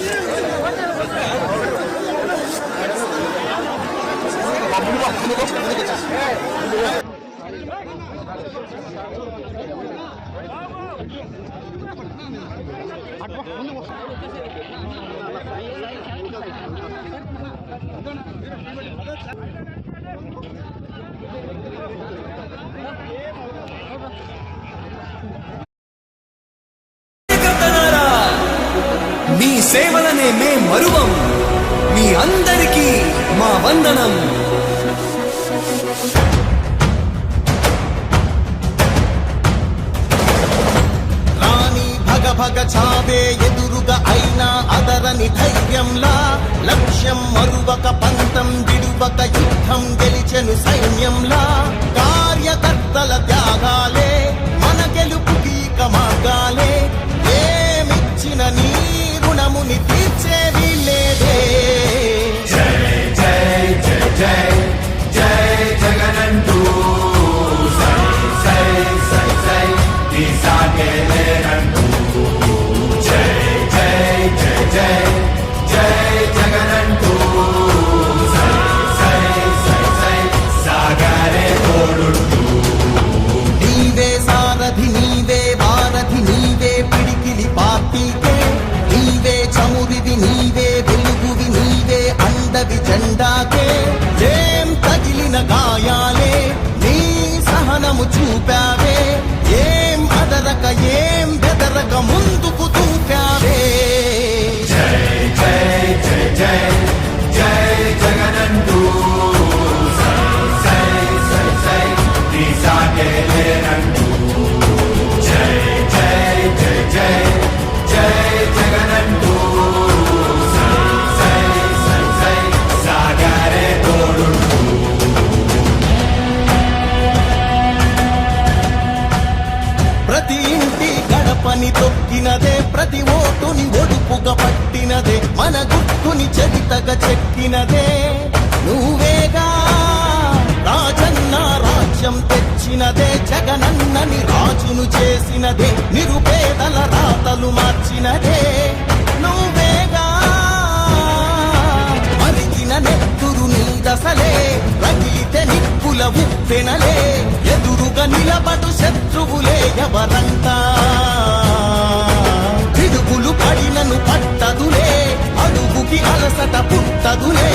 Yeah. మీ సేవలనే మే మరువం. మీ అందరికీ మా వందనం. రాణి భగ భగ చావే ఎదురుగా అయినా అదరని ధైర్యంలా లక్ష్యం మరువక పంతం విడువక యుద్ధం గెలిచెను సై జెండాకే ఏం తగిలిన గాయా? దశలే రగిలితే నిప్పుల ఉప్పెనలే ఎదురుగా నిలబడు శత్రువులే ఎవరంతా? పిడుగులు పడినను పట్టదులే అడుగుకి అలసట పుట్టదులే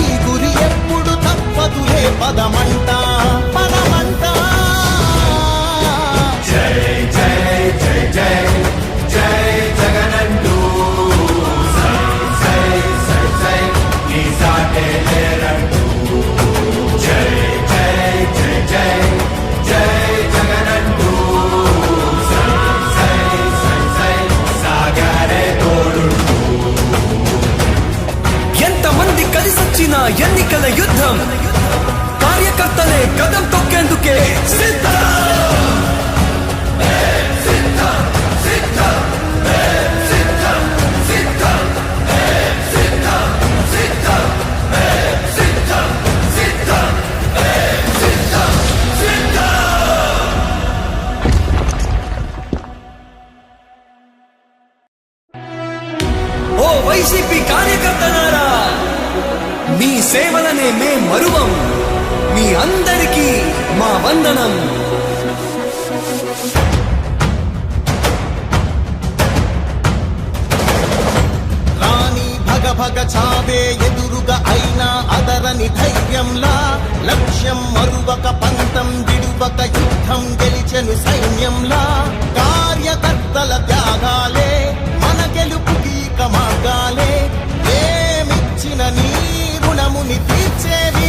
ఈ గురి ఎప్పుడు తప్పదులే పదమంటా కార్యకర్తలే కదం తొక్కేందుకే సిద్ధం వందనం. రాణి భగ భగ చావే ఎదురుగా అయినా అదరని ధైర్యంలా లక్ష్యం మరువక పంతం విడువక యుద్ధం గెలిచెను సైన్యంలా. కార్యకర్తల త్యాగాలే మన గెలుపుకి మార్గాలే. ఏమిచ్చిన నీ రుణముని తీర్చేవి